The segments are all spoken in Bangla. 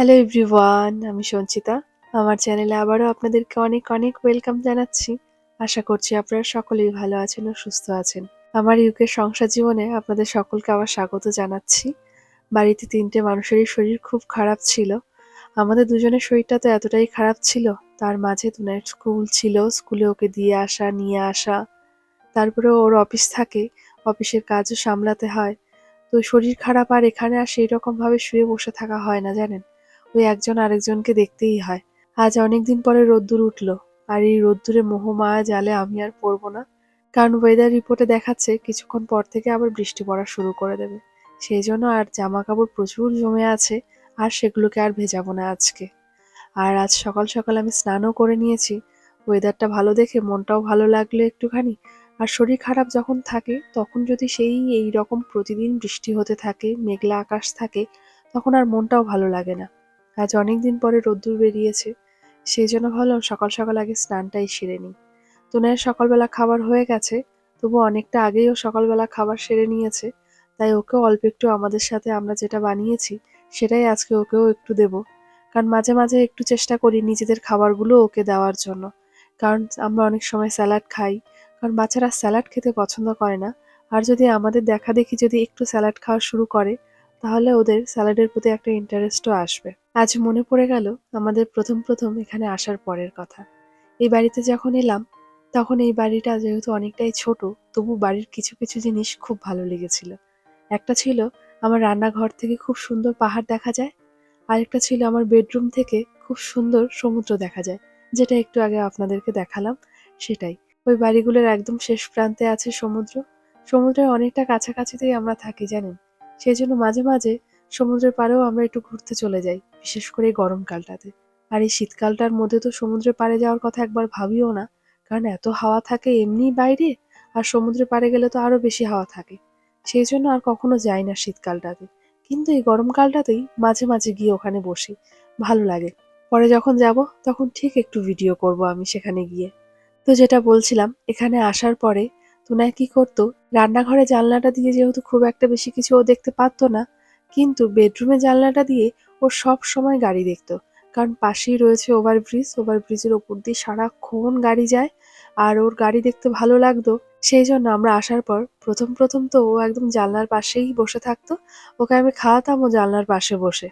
হ্যালো এভরিওয়ান আমি সঞ্চিতা। আমার চ্যানেলে আবারও আপনাদেরকে অনেক অনেক ওয়েলকাম জানাচ্ছি। আশা করছি আপনারা সকলেই ভালো আছেন ও সুস্থ আছেন। আমার ইউকের সংসার জীবনে আপনাদের সকলকে আবার স্বাগত জানাচ্ছি। বাড়িতে তিনটে মানুষেরই শরীর খুব খারাপ ছিল। আমাদের দুজনের শরীরটা তো এতটাই খারাপ ছিল। তার মাঝে দুনের স্কুল ছিল স্কুলে ওকে দিয়ে আসা, নিয়ে আসা। তারপরে ওর অফিস থাকে অফিসের কাজও সামলাতে হয়। তো শরীর খারাপ আর এখানে আর সেই রকমভাবে শুয়ে বসে থাকা হয় না, জানেন? ওই একজন আরেকজনকে দেখতেই হয়। আজ অনেকদিন পরে রোদ্দুর উঠল, আর এই রোদ্দুরে মোহমায়া জালে আমি আর পড়ব না। কারণ ওয়েদার রিপোর্টে দেখাচ্ছে, কিছুক্ষণ পর থেকে আবার বৃষ্টি পড়া শুরু করে দেবে। সেই জন্য আর জামা কাপড় প্রচুর জমে আছে, আর সেগুলোকে আর ভেজাবো না আজকে। আর আজ সকাল সকাল আমি স্নানও করে নিয়েছি। ওয়েদারটা ভালো দেখে মনটাও ভালো লাগল একটুখানি। আর শরীর খারাপ যখন থাকে, তখন যদি সেই এই রকম প্রতিদিন বৃষ্টি হতে থাকে, মেঘলা আকাশ থাকে, তখন আর মনটাও ভালো লাগে না। আজ অনেক দিন পরে রোদ্দুর বেরিয়েছে। সেই জন্য ভাবলাম সকাল সকাল আগে স্নানটাই সেরে নিই। তোনের সকালবেলা খাবার হয়ে গেছে, তবু অনেকটা আগেই ও সকালবেলা খাবার সেরে নিয়েছে। তাই ওকেও অল্প একটু আমাদের সাথে আমরা যেটা বানিয়েছি, সেটাই আজকে ওকেও একটু দেব। কারণ মাঝে মাঝে একটু চেষ্টা করি নিজেদের খাবারগুলো ওকে দেওয়ার জন্য। কারণ আমরা অনেক সময় স্যালাড খাই। কারণ বাচ্চারা স্যালাড খেতে পছন্দ করে না। আর যদি আমাদের দেখা দেখি যদি একটু স্যালাড খাওয়া শুরু করে, তাহলে ওদের স্যালাডের প্রতি একটা ইন্টারেস্টও আসবে। আজ মনে পড়ে গেল আমাদের প্রথম প্রথম এখানে আসার পরের কথা। এই বাড়িতে যখন এলাম, তখন এই বাড়িটা যেহেতু অনেকটাই ছোট, তবু বাড়ির কিছু কিছু জিনিস খুব ভালো লেগেছিল। একটা ছিল আমার রান্নাঘর থেকে খুব সুন্দর পাহাড় দেখা যায় আরেকটা ছিল আমার বেডরুম থেকে খুব সুন্দর সমুদ্র দেখা যায়, যেটা একটু আগে আপনাদেরকে দেখালাম, সেটাই। ওই বাড়িগুলোর একদম শেষ প্রান্তে আছে সমুদ্র। সমুদ্রের অনেকটা কাছাকাছিতেই আমরা থাকি, জানেন? সেই জন্য মাঝে মাঝে সমুদ্রের পাড়েও আমরা একটু ঘুরতে চলে যাই। বিশেষ করে গরমকালটাতে। আর এই শীতকালটার মধ্যে তো সমুদ্রের পাড়ে যাওয়ার কথা একবার ভাবিও না, কারণ এত হাওয়া থাকে এমনি বাইরে, আর সমুদ্রের পাড়ে গেলে তো আরও বেশি হাওয়া থাকে। সেই জন্য আর কখনো যাই না শীতকালটাতে। কিন্তু এই গরমকালটাতেই মাঝে মাঝে গিয়ে ওখানে বসি, ভালো লাগে। পরে যখন যাব, তখন ঠিক একটু ভিডিও করব আমি সেখানে গিয়ে। তো যেটা বলছিলাম, এখানে আসার পরে তোনায় কি করতো, রান্নাঘরে জানলাটা দিয়ে যেহেতু খুব একটা বেশি কিছু ও দেখতে পারতো না, কিন্তু বেডরুমে জানলাটা দিয়ে ও সব সময় গাড়ি দেখতো। কারণ পাশেই রয়েছে ওভারব্রিজ ওভারব্রিজের ওপর দিয়ে সারাক্ষণ গাড়ি যায় আর ওর গাড়ি দেখতে ভালো লাগতো। সেই জন্য আমরা আসার পর প্রথম প্রথম তো ও একদম জানলার পাশেই বসে থাকতো। ওকে আমি খাওয়াতাম ও জানলার পাশে বসে।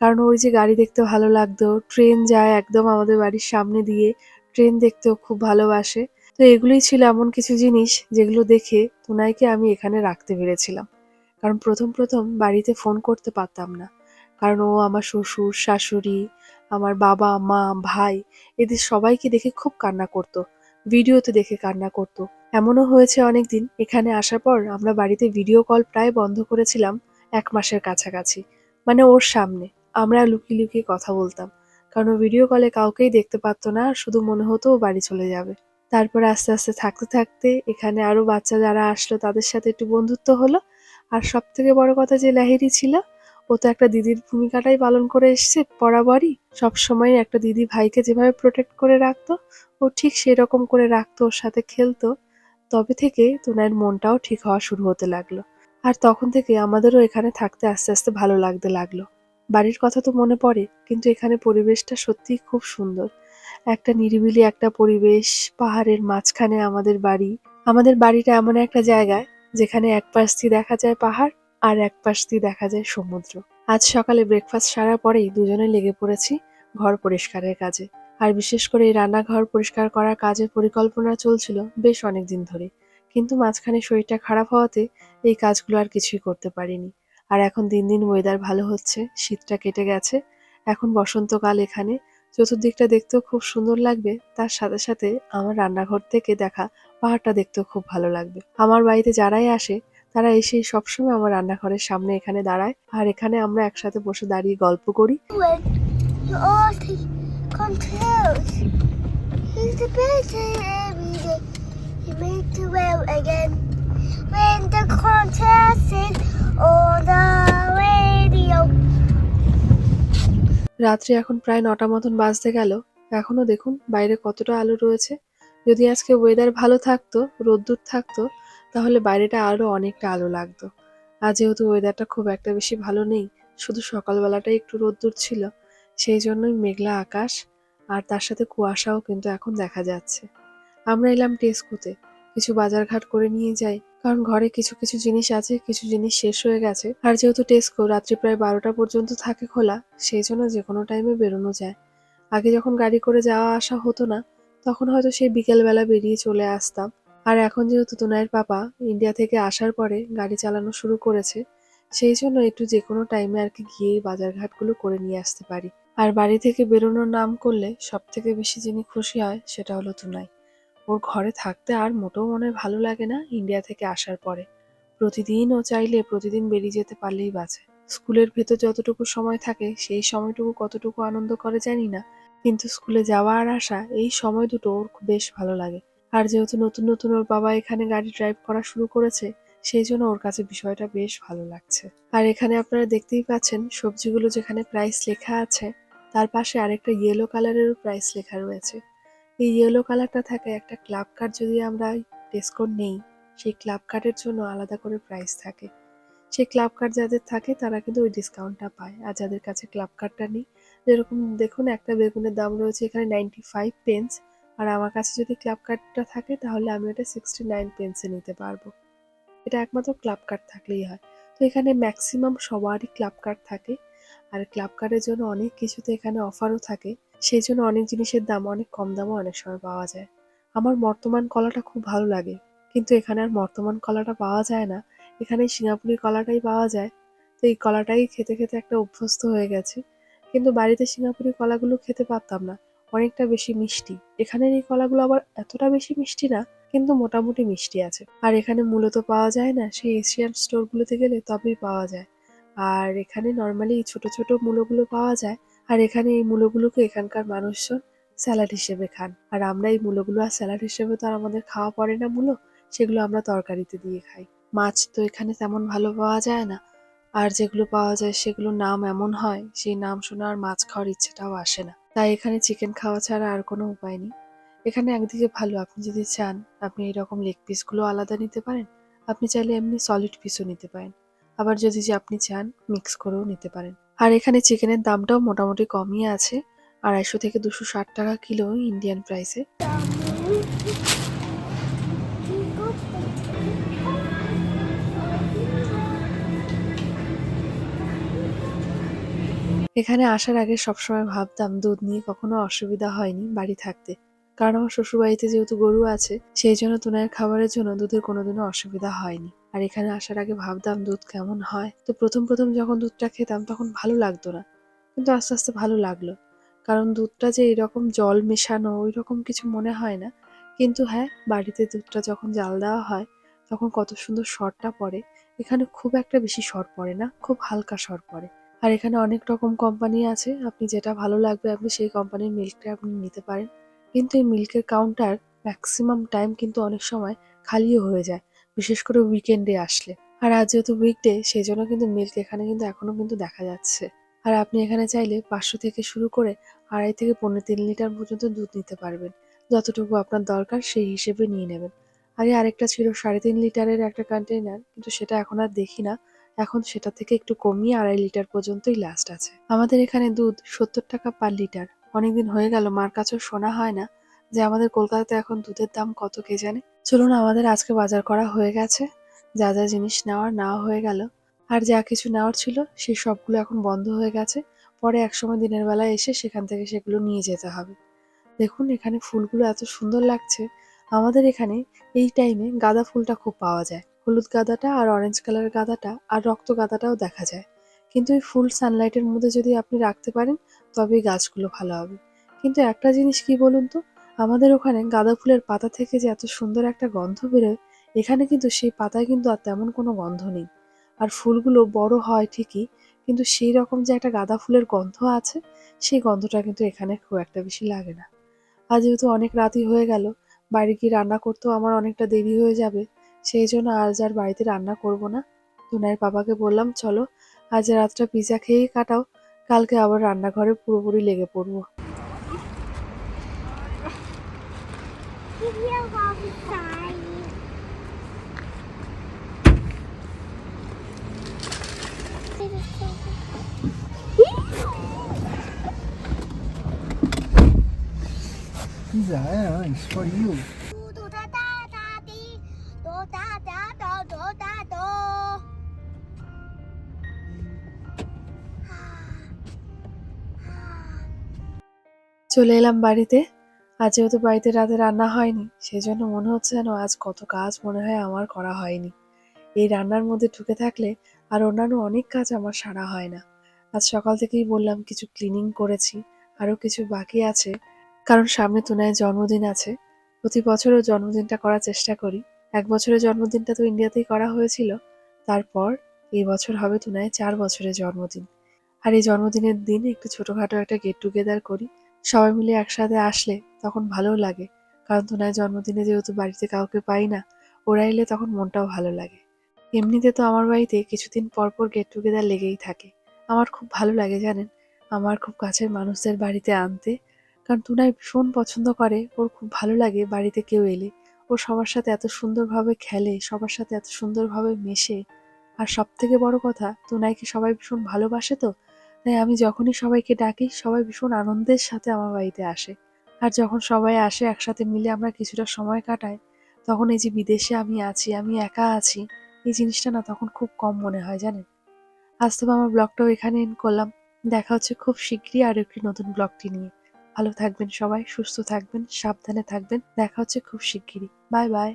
কারণ ওর যে গাড়ি দেখতে ভালো লাগতো, ট্রেন যায় একদম আমাদের বাড়ির সামনে দিয়ে, ট্রেন দেখতেও খুব ভালোবাসে। তো এগুলোই ছিল এমন কিছু জিনিস যেগুলো দেখে তোনাইকে আমি এখানে রাখতে পেরেছিলাম। কারণ প্রথম প্রথম বাড়িতে ফোন করতে পারতাম না। কারণ ও আমার শ্বশুর, শাশুড়ি, আমার বাবা, মা, ভাই এদের সবাইকে দেখে খুব কান্না করতো, ভিডিওতে দেখে কান্না করতো। এমনও হয়েছে অনেকদিন। এখানে আসার পর আমরা বাড়িতে ভিডিও কল প্রায় বন্ধ করেছিলাম এক মাসের কাছাকাছি মানে ওর সামনে। আমরা লুকিয়ে লুকিয়ে কথা বলতাম, কারণ ভিডিও কলে কাউকেই দেখতে পারতো না, শুধু মনে হতো ও বাড়ি চলে যাবে। তারপর আস্তে আস্তে থাকতে থাকতে এখানে আরও বাচ্চা যারা আসলো তাদের সাথে একটু বন্ধুত্ব হলো। আর সব থেকে বড় কথা যে লাহিরি ছিল ও তো একটা দিদির ভূমিকাটাই পালন করে এসছে বরাবরই। সবসময় একটা দিদি ভাইকে যেভাবে প্রোটেক্ট করে রাখতো, ও ঠিক সেরকম করে রাখতো, ওর সাথে খেলতো। তবে থেকে তোনার মনটাও ঠিক হওয়া শুরু হতে লাগল। আর তখন থেকে আমাদেরও এখানে থাকতে আস্তে আস্তে ভালো লাগতে লাগল। বাড়ির কথা তো মনে পড়ে, কিন্তু এখানে পরিবেশটা সত্যিই খুব সুন্দর। একটা নিরিবিলি একটা পরিবেশ, পাহাড়ের মাঝখানে আমাদের বাড়ি। আমাদের বাড়িটা এমন একটা জায়গায়, যেখানে এক পাশ দেখা যায় পাহাড় আর এক পাশ দিয়ে দেখা যায় সমুদ্র। আজ সকালে ব্রেকফাস্ট সারার পরেই দুজনে লেগে পড়েছি ঘর পরিষ্কারের কাজে। আর বিশেষ করে এই রান্নাঘর পরিষ্কার করার কাজের পরিকল্পনা চলছিল বেশ অনেক দিন ধরে। কিন্তু মাঝখানে শরীরটা খারাপ হওয়াতে এই কাজগুলো আর কিছুই করতে পারিনি। আর এখন দিন দিন ওয়েদার ভালো হচ্ছে, শীতটা কেটে গেছে। এখন বসন্তকাল এখানে। চতুর্দিকটা দেখতেও খুব সুন্দর লাগবে। তার সাথে সাথে আমার রান্নাঘর থেকে দেখা পাহাড়টা দেখতেও খুব ভালো লাগবে। আমার বাড়িতে যারাই আসে তারা এসে সবসময় আমার রান্নাঘরের সামনে এখানে দাঁড়ায়। আর এখানে আমরা একসাথে বসে দাঁড়িয়ে গল্প করি. রাত্রি এখন প্রায় নটা মতন বাজতে গেল। এখনও দেখুন বাইরে কতটা আলো রয়েছে। যদি আজকে ওয়েদার ভালো থাকতো রোদ্দুর থাকতো তাহলে বাইরেটা আরও অনেকটা আলো লাগতো। আর যেহেতু ওয়েদারটা খুব একটা বেশি ভালো নেই, শুধু সকালবেলাটাই একটু রোদ্দুর ছিল, সেই জন্যই মেঘলা আকাশ আর তার সাথে কুয়াশাও কিন্তু এখন দেখা যাচ্ছে। আমরা এলাম টেস্কোতে কিছু বাজারঘাট করে নিয়ে যাই, কারণ ঘরে কিছু কিছু জিনিস আছে, কিছু জিনিস শেষ হয়ে গেছে। আর যেহেতু টেস্কো রাত্রি প্রায় বারোটা পর্যন্ত থাকে খোলা, সেই জন্য যে কোনো টাইমে বেরোনো যায়। আগে যখন গাড়ি করে যাওয়া আসা হতো না, তখন হয়তো সেই বিকেলবেলা বেরিয়ে চলে আসতাম। আর এখন যেহেতু তোনায়ের পাপা ইন্ডিয়া থেকে আসার পরে গাড়ি চালানো শুরু করেছে, সেই জন্য একটু যে কোনো টাইমে আর কি গিয়েই বাজারঘাটগুলো করে নিয়ে আসতে পারি। আর বাড়ি থেকে বেরোনোর নাম করলে সব থেকে বেশি যিনি খুশি হয় সেটা হলো তুনাই। ওর ঘরে থাকতে আর মোটেও মনে ভালো লাগে না ইন্ডিয়া থেকে আসার পরে। প্রতিদিন ও চাইলে প্রতিদিন বেরিয়ে যেতে পারলেই বাঁচে। স্কুলের ভেতর যতটুকু সময় থাকে সেই সময়টুকু কতটুকু আনন্দ করে জানি না, কিন্তু স্কুলে যাওয়া আর আসা এই সময় দুটো ওর বেশ ভালো লাগে। আর যেহেতু নতুন নতুন ওর বাবা এখানে গাড়ি ড্রাইভ করা শুরু করেছে, সেই জন্য ওর কাছে বিষয়টা বেশ ভালো লাগছে। আর এখানে আপনারা দেখতেই পাচ্ছেন, সবজিগুলো যেখানে প্রাইস লেখা আছে, তার পাশে আরেকটা ইয়েলো কালারেরও প্রাইস লেখা রয়েছে। এই ইয়েলো কালারটা থাকে একটা ক্লাব কার্ড যদি আমরা ডিসকাউন্ট নেই, সেই ক্লাব কার্ডের জন্য আলাদা করে প্রাইস থাকে। সেই ক্লাব কার্ড যাদের থাকে, তারা কিন্তু ওই ডিসকাউন্টটা পায়। আর যাদের কাছে ক্লাব কার্ডটা নেই, যেরকম দেখুন, একটা বেগুনের দাম রয়েছে এখানে নাইনটি ফাইভ পেন্স আর আমার কাছে যদি ক্লাব কার্ডটা থাকে, তাহলে আমি এটা সিক্সটি নাইন পেন্সে নিতে পারব। এটা একমাত্র ক্লাব কার্ড থাকলেই হয়। তো এখানে ম্যাক্সিমাম সবারই ক্লাব কার্ড থাকে। আর ক্লাব কার্ডের জন্য অনেক কিছুতে এখানে অফারও থাকে। সেই জন্য অনেক জিনিসের দাম, অনেক কম দামও অনেক সময় পাওয়া যায়। আমার বর্তমান কলাটা খুব ভালো লাগে। কিন্তু এখানে আর বর্তমান কলাটা পাওয়া যায় না। এখানে সিঙ্গাপুরি কলাটাই পাওয়া যায়। তো এই কলাটাই খেতে খেতে একটা অভ্যস্ত হয়ে গেছে। কিন্তু বাড়িতে সিঙ্গাপুরি কলাগুলো খেতে পারতাম না। অনেকটা বেশি মিষ্টি। এখানের এই কলাগুলো আবার এতটা বেশি মিষ্টি না, কিন্তু মোটামুটি মিষ্টি আছে। আর এখানে মূলত পাওয়া যায় না, সেই এশিয়ান স্টোরগুলোতে গেলে তবেই পাওয়া যায়। আর এখানে নর্মালি ছোট ছোট মূলগুলো পাওয়া যায়। আর এখানে এই মূলগুলোকে এখানকার মানুষজন স্যালাড হিসেবে খান। আর আমরা এই মূলগুলো আর স্যালাড হিসেবে তো আর আমাদের খাওয়া পড়ে না মূলো সেগুলো আমরা তরকারিতে দিয়ে খাই। মাছ তো এখানে তেমন ভালো পাওয়া যায় না। আর যেগুলো পাওয়া যায় সেগুলোর নাম এমন হয়, সেই নাম শুনে আর মাছ খাওয়ার ইচ্ছেটাও আসে না। তাই এখানে চিকেন খাওয়া ছাড়া আর কোনো উপায় নেই। এখানে একদিকে ভালো, আপনি যদি চান আপনি এরকম লেগ পিসগুলো আলাদা নিতে পারেন, আপনি চাইলে এমনি সলিড পিসও নিতে পারেন। আবার যদি যে আপনি চান মিক্স করেও নিতে পারেন। আর এখানে চিকেনের দামটাও মোটামুটি কমই আছে, আড়াইশো থেকে দুশো ষাট টাকা কিলো ইন্ডিয়ান প্রাইসে এখানে আসার আগে সবসময় ভাবতাম দুধ নিয়ে কখনো অসুবিধা হয়নি বাড়ি থাকতে। কারণ আমার শ্বশুরবাড়িতে যেহেতু গরু আছে, সেই জন্য তুনায়ের খাবারের জন্য দুধের কোনোদিনও অসুবিধা হয়নি। আর এখানে আসার আগে ভাবতাম দুধ কেমন হয়। তো প্রথম প্রথম যখন দুধটা খেতাম তখন ভালো লাগতো না। কিন্তু আস্তে আস্তে ভালো লাগল। কারণ দুধটা যে এরকম জল মেশানো ওই রকম কিছু মনে হয় না। কিন্তু হ্যাঁ বাড়িতে দুধটা যখন জাল দেওয়া হয়, তখন কত সুন্দর সরটা পড়ে। এখানে খুব একটা বেশি সর পড়ে না, খুব হালকা সর পড়ে। আর এখানে অনেক রকম কোম্পানি আছে। আপনি যেটা ভালো লাগবে আপনি সেই কোম্পানির মিল্কটা আপনি নিতে পারেন। কিন্তু এই মিল্কের কাউন্টার ম্যাক্সিমাম টাইম কিন্তু অনেক সময় খালিও হয়ে যায়, বিশেষ করে উইকেন্ডে আসলে। আর আজ যেহেতু উইকডে সেই জন্য কিন্তু মিল্ক এখানে কিন্তু এখনও কিন্তু দেখা যাচ্ছে। আর আপনি এখানে চাইলে পাঁচশো থেকে শুরু করে আড়াই থেকে পনেরো তিন লিটার পর্যন্ত দুধ নিতে পারবেন। যতটুকু আপনার দরকার সেই হিসেবে নিয়ে নেবেন। আগে আরেকটা ছিল সাড়ে তিন লিটারের একটা কন্টেইনার কিন্তু সেটা এখন আর দেখি না। এখন সেটা থেকে একটু কমিয়ে আড়াই লিটার পর্যন্তই লাস্ট আছে। আমাদের এখানে দুধ সত্তর টাকা পার লিটার অনেকদিন হয়ে গেল, মার কাছেও শোনা হয় না যে আমাদের কলকাতাতে এখন দুধের দাম কত কে জানে। চলুন, আমাদের আজকে বাজার করা হয়ে গেছে। যা যা জিনিস নেওয়ার নেওয়া হয়ে গেল। আর যা কিছু নেওয়ার ছিল সেই সবগুলো এখন বন্ধ হয়ে গেছে। পরে একসময় দিনের বেলায় এসে সেখান থেকে সেগুলো নিয়ে যেতে হবে। দেখুন, এখানে ফুলগুলো এত সুন্দর লাগছে। আমাদের এখানে এই টাইমে গাঁদা ফুলটা খুব পাওয়া যায়। হলুদ গাঁদাটা আর অরেঞ্জ কালারের গাঁদাটা আর রক্ত গাঁদাটাও দেখা যায়। কিন্তু এই ফুল সানলাইটের মধ্যে যদি আপনি রাখতে পারেন তবেই গাছগুলো ভালো হবে। কিন্তু একটা জিনিস কি বলুন তো? আমাদের ওখানে গাঁদা ফুলের পাতা থেকে যে এত সুন্দর একটা গন্ধ বেরোয়, এখানে কিন্তু সেই পাতায় কিন্তু আর তেমন কোনো গন্ধ নেই। আর ফুলগুলো বড় হয় ঠিকই, কিন্তু সেই রকম যে একটা গাঁদা ফুলের গন্ধ আছে, সেই গন্ধটা কিন্তু এখানে খুব একটা বেশি লাগে না। আর যেহেতু অনেক রাতই হয়ে গেল বাড়ি গিয়ে রান্না করতেও আমার অনেকটা দেরি হয়ে যাবে সেই জন্য আজ আর বাড়িতে রান্না করব না। ধুনাইয়ের বাবাকে বললাম চলো আজ রাতটা পিজা খেয়েই কাটাও। কালকে আবার রান্নাঘরে পুরোপুরি লেগে পড়ব। Yeah, it's for you. চলে এলাম বাড়িতে। আজ যেহেতু বাড়িতে রাতে রান্না হয়নি সেই জন্য মনে হচ্ছে যেন আজ কত কাজ মনে হয় আমার করা হয়নি। এই রান্নার মধ্যে ঢুকে থাকলে আর অন্যান্য অনেক কাজ আমার সারা হয় না। আজ সকাল থেকেই বললাম কিছু ক্লিনিং করেছি, আরও কিছু বাকি আছে। কারণ সামনে তুনায়ের জন্মদিন আছে। প্রতি বছরও জন্মদিনটা করার চেষ্টা করি। এক বছরের জন্মদিনটা তো ইন্ডিয়াতেই করা হয়েছিল। তারপর এই বছর হবে তুনায় চার বছরের জন্মদিন। আর এই জন্মদিনের দিন একটু ছোটোখাটো একটা গেট টুগেদার করি। সবাই মিলে একসাথে আসলে তখন ভালোও লাগে। কারণ তোনার জন্মদিনে যেহেতু বাড়িতে কাউকে পাই না, ওরা এলে তখন মনটাও ভালো লাগে। এমনিতে তো আমার বাড়িতে কিছুদিন পর পর গেট টুগেদার লেগেই থাকে। আমার খুব ভালো লাগে জানেন, আমার খুব কাছের মানুষদের বাড়িতে আনতে। কারণ তুনাই ভীষণ পছন্দ করে, ওর খুব ভালো লাগে বাড়িতে কেউ এলে। ও সবার সাথে এত সুন্দরভাবে খেলে, সবার সাথে এত সুন্দরভাবে মেশে। আর সব থেকে বড় কথা, তুনাইকে সবাই ভীষণ ভালোবাসে তো তাই আমি যখনই সবাইকে ডাকি, সবাই ভীষণ আনন্দের সাথে আমার বাড়িতে আসে। আর যখন সবাই আসে, একসাথে মিলে আমরা কিছুটা সময় কাটাই, তখন এই যে বিদেশে আমি আছি, আমি একা আছি, এই জিনিসটা না তখন খুব কম মনে হয়, জানেন? আজ তবে আমার ব্লগটাও এখানে এন্ড করলাম। দেখা হচ্ছে খুব শীঘ্রই আর একটি নতুন ব্লগটি নিয়ে। ভালো থাকবেন সবাই, সুস্থ থাকবেন, সাবধানে থাকবেন। দেখা হচ্ছে খুব শিগগিরই বাই বাই।